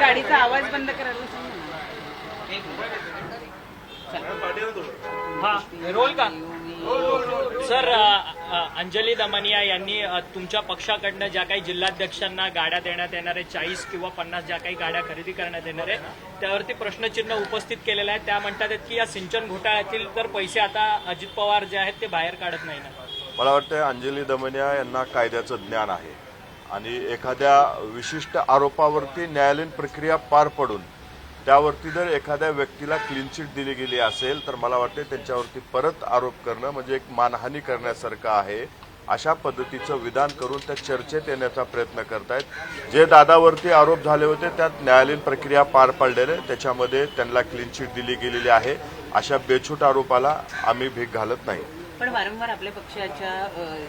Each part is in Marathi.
गाडीचा आवाज बंद करायला रोल का? सर अंजली दमानिया यांनी तुमच्या पक्षाकडनं ज्या काही जिल्हाध्यक्षांना गाड्या देण्यात येणार आहे चाळीस किंवा पन्नास ज्या काही गाड्या खरेदी करण्यात येणार आहे त्यावरती प्रश्नचिन्ह उपस्थित केलेलं आहे. त्या म्हणतात की या सिंचन घोटाळ्यातील तर पैसे आता अजित पवार जे आहेत ते बाहेर काढत नाही ना. मला वाटतं अंजली दमनिया यांना कायद्याचं ज्ञान आहे. आणि एखाद्या विशिष्ट आरोपावरती न्यायालयीन प्रक्रिया पार पडून त्यावरती जर एखाद्या व्यक्तीला क्लीन चिट दिली गेली असेल तर मला वाटते त्यांच्यावरती परत आरोप करणं म्हणजे एक मानहानी करण्यासारखं आहे. अशा पद्धतीचं विधान करून त्या चर्चेत येण्याचा प्रयत्न करतायत. जे दादावरती आरोप झाले होते त्यात न्यायालयीन प्रक्रिया पार पाडलेले त्याच्यामध्ये त्यांना क्लीन चिट दिली गेलेली आहे. अशा बेछूट आरोपाला आम्ही भीक घालत नाही. पण वारंवार आपल्या पक्षाच्या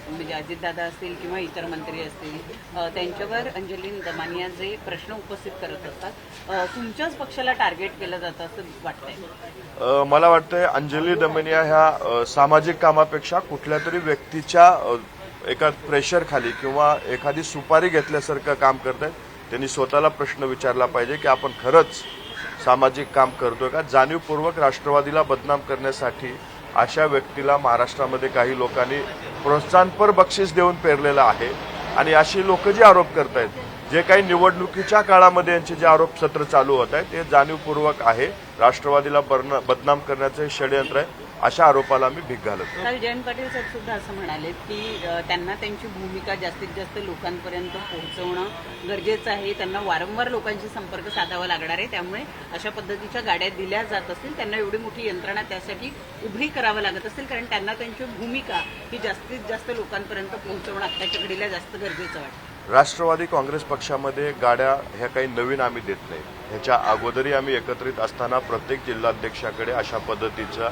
म्हणजे अजितदादा असतील किंवा इतर मंत्री असतील त्यांच्यावर अंजली दमानिया जे प्रश्न उपस्थित करत असतात तुमच्याच पक्षाला टार्गेट केलं जातं असं वाटतंय? मला वाटतंय अंजली दमानिया ह्या सामाजिक कामापेक्षा कुठल्या तरी व्यक्तीच्या एका प्रेशर खाली किंवा एखादी सुपारी घेतल्यासारखं काम करत आहेत त्यांनी स्वतःला प्रश्न विचारला पाहिजे की आपण खरंच सामाजिक काम करतोय का? जाणीवपूर्वक राष्ट्रवादीला बदनाम करण्यासाठी अशा व्यक्तीला महाराष्ट्रामध्ये काही लोकांनी प्रोत्साहनपर बक्षीस देऊन पेरलेलं आहे. आणि अशी लोक जे आरोप करतायत जे काही निवडणुकीच्या काळामध्ये यांचे जे आरोप सत्र चालू होत आहे ते जाणीवपूर्वक आहे. राष्ट्रवादीला बदनाम करण्याचं हे षडयंत्र आहे. अशा आरोपाला मी भीक घालत. काल जयंत पाटील साहेब सुद्धा असं म्हणाले की त्यांना त्यांची भूमिका जास्तीत जास्त लोकांपर्यंत पोहोचवणं गरजेचं आहे. त्यांना वारंवार लोकांशी संपर्क साधावा लागणार आहे. त्यामुळे अशा पद्धतीच्या गाड्या दिल्या जात असतील. त्यांना एवढी मोठी यंत्रणा त्यासाठी उभी करावं लागत असेल कारण त्यांना त्यांची भूमिका ही जास्तीत जास्त लोकांपर्यंत पोहोचवणं आत्ताच्या घडीला जास्त गरजेचं वाटतं. राष्ट्रवादी काँग्रेस पक्षामध्ये गाड्या ह्या काही नवीन आम्ही देत नाही. ह्याच्या अगोदरही आम्ही एकत्रित असताना प्रत्येक जिल्हाध्यक्षाकडे अशा पद्धतीच्या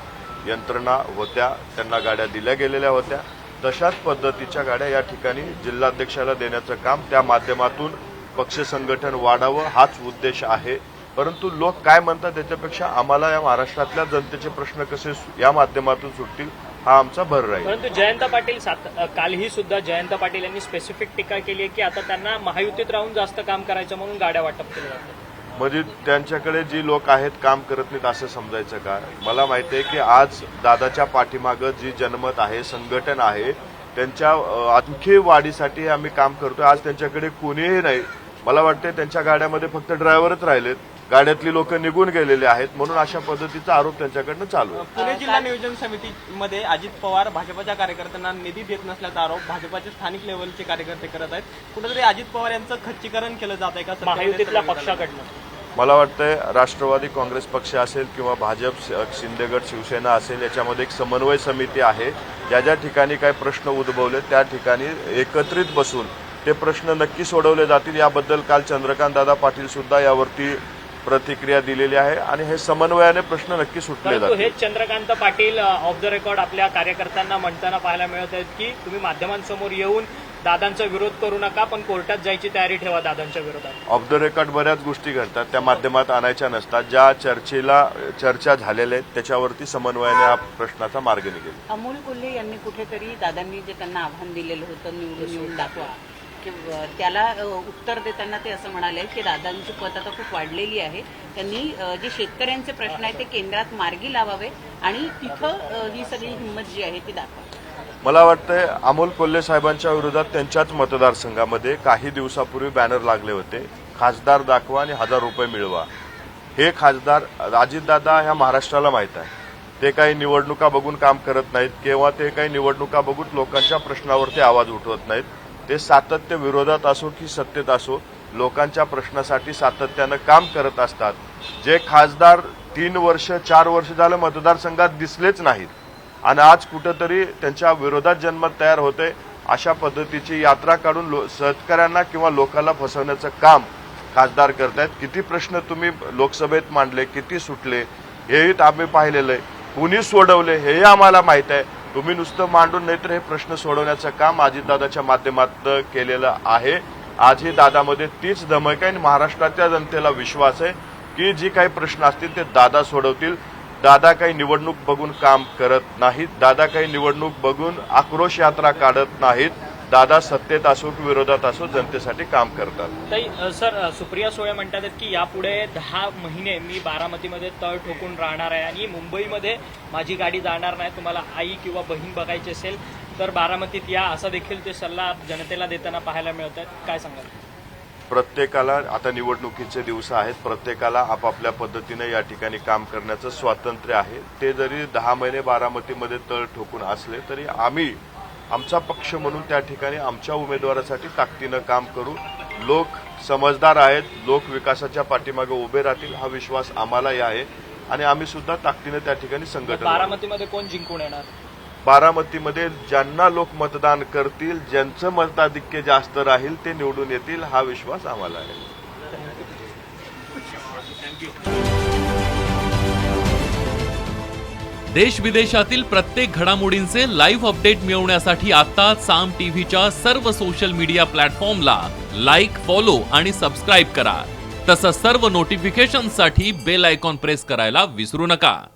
यंत्रणा होत्या त्यांना गाड्या दिल्या गेलेल्या होत्या. तशाच पद्धतीच्या गाड्या या ठिकाणी जिल्हाध्यक्षाला देण्याचं काम त्या माध्यमातून पक्ष संघटन वाढावं हाच उद्देश आहे. परंतु लोक काय म्हणतात त्याच्यापेक्षा आम्हाला या महाराष्ट्रातल्या जनतेचे प्रश्न कसे सु- या माध्यमातून सुटतील हा आमचा भर राहील. परंतु जयंत पाटील सात कालही सुद्धा जयंत पाटील यांनी स्पेसिफिक टीका केली आहे की आता त्यांना महायुतीत राहून जास्त काम करायचं म्हणून गाड्या वाटप केलं जातं म्हणजे त्यांच्याकडे जी लोक आहेत काम करत नाहीत असं समजायचं का? मला माहिती आहे की आज दादाच्या पाठीमागं जी जनमत आहे संघटन आहे त्यांच्या आणखी वाढीसाठी आम्ही काम करतोय. आज त्यांच्याकडे कोणीही नाही. मला वाटते त्यांच्या गाड्यामध्ये फक्त ड्रायव्हरच राहिलेत. गाड्यातली लोक निघून गेलेले आहेत. म्हणून अशा पद्धतीचा आरोप त्यांच्याकडनं चालू आहे. पुणे जिल्हा नियोजन समितीमध्ये अजित पवार भाजपच्या कार्यकर्त्यांना निधी देत नसल्याचा आरोप भाजपचे स्थानिक लेवलचे कार्यकर्ते करत आहेत. कुठेतरी अजित पवार यांचं खच्चीकरण केलं जात आहे का? पक्षाकडनं. मला वाटतंय राष्ट्रवादी काँग्रेस पक्ष असेल किंवा भाजप शिंदेगड शिवसेना असेल याच्यामध्ये एक समन्वय समिती आहे. ज्या ज्या ठिकाणी काही प्रश्न उद्भवले त्या ठिकाणी एकत्रित बसून ते प्रश्न नक्की सोडवले जातील. याबद्दल काल चंद्रकांत दादा पाटील सुद्धा यावरती प्रतिक्रिया दिलेली आहे आणि हे समन्वयाने प्रश्न नक्की सुटले जातील. हेच Chandrakant Patil off the record आपल्या कार्यकर्त्यांना म्हणताना पाहायला मिळत आहेत की तुम्ही माध्यमांसमोर येऊन दादांचा विरोध करू नका पण कोर्टात जायची तयारी ठेवा दादांच्या विरोधात. ऑफ द रेकॉर्ड बऱ्याच गोष्टी घडतात. त्या माध्यमात आणायच्या नसतात. ज्या चर्चेला चर्चा झालेल्या आहेत त्याच्यावरती समन्वयाने हा प्रश्नाचा मार्ग निघेल. अमोल कोल्हे यांनी कुठेतरी दादांनी जे त्यांना आव्हान दिलेलं होतं निवडून येऊन दाखवा त्याला उत्तर देताना ते असं म्हणाले की दादांची पत आता खूप वाढलेली आहे. त्यांनी जे शेतकऱ्यांचे प्रश्न आहेत ते केंद्रात मार्गी लावावे आणि तिथं ही सगळी हिंमत जी आहे ती दाखवा. मला वाटतंय अमोल कोल्हे साहेबांच्या विरोधात त्यांच्याच मतदारसंघामध्ये काही दिवसापूर्वी बॅनर लागले होते. खासदार दाखवा आणि हजार रुपये मिळवा. हे खासदार अजितदादा ह्या महाराष्ट्राला माहीत आहे. ते काही निवडणुका बघून काम करत नाहीत किंवा ते काही निवडणुका बघून लोकांच्या प्रश्नावरती आवाज उठवत नाहीत. ते सातत्य विरोधात असो की सत्तेत असो लोकांच्या प्रश्नासाठी सातत्यानं काम करत असतात. जे खासदार तीन वर्ष चार वर्ष झालं मतदारसंघात दिसलेच नाहीत. आणि आज कुठंतरी त्यांच्या विरोधात जन्मत तयार होते अशा पद्धतीची यात्रा काढून लो- शेतकऱ्यांना किंवा लोकांना फसवण्याचं काम खासदार करतायत. किती प्रश्न तुम्ही लोकसभेत मांडले किती सुटले हेही आम्ही पाहिलेलं आहे कुणी सोडवले हेही आम्हाला माहीत आहे. तुम्ही नुसतं मांडून नाहीतर हे प्रश्न सोडवण्याचं काम अजितदादाच्या माध्यमात केलेलं आहे. आजही दादामध्ये तीच धमक आहे आणि महाराष्ट्रातल्या जनतेला विश्वास आहे की जी काही प्रश्न असतील ते दादा सोडवतील. दादा काही निवडणूक बघून काम करत नाहीत. दादा काही निवडणूक बघून आक्रोश यात्रा काढत नाहीत. दादा सत्तेत असो की विरोधात असो जनतेसाठी काम करतात. सर सुप्रिया सोळे म्हणतात की यापुढे दहा महिने मी बारामतीमध्ये तळ ठोकून राहणार आहे आणि मुंबईमध्ये माझी गाडी जाणार नाही. तुम्हाला आई किंवा बहीण बघायची असेल तर बारामतीत या. असा देखील ते सल्ला जनतेला देताना पाहायला मिळत आहेत. काय सांगाल? प्रत्येकाला आता निवडणुकीचे दिवस आहेत. प्रत्येकाला आपापल्या पद्धतीने या ठिकाणी काम करण्याचं स्वातंत्र्य आहे. ते जरी दहा महिने बारामतीमध्ये तळ ठोकून असले तरी आम्ही आमचा पक्ष म्हणून त्या ठिकाणी आमच्या उमेदवारासाठी ताकदीनं काम करू. लोक समजदार आहेत लोक विकासाच्या पाठीमागे उभे राहतील हा विश्वास आम्हालाही आहे. आणि आम्ही सुद्धा ताकदीनं त्या ठिकाणी संघटन बारामतीमध्ये कोण जिंकून येणार? बारामतीमध्ये ज्यांना लोक मतदान करतील ज्यांचं मताधिक्य जास्त राहील ते निवडून येतील हा विश्वास आम्हाला आहे. देश विदेशातील प्रत्येक घडामोडींचे लाईव्ह अपडेट मिळवण्यासाठी आता साम टीव्हीच्या सर्व सोशल मीडिया प्लॅटफॉर्मला लाईक फॉलो आणि सबस्क्राईब करा. तसंच सर्व नोटिफिकेशनसाठी बेल आयकॉन प्रेस करायला विसरू नका.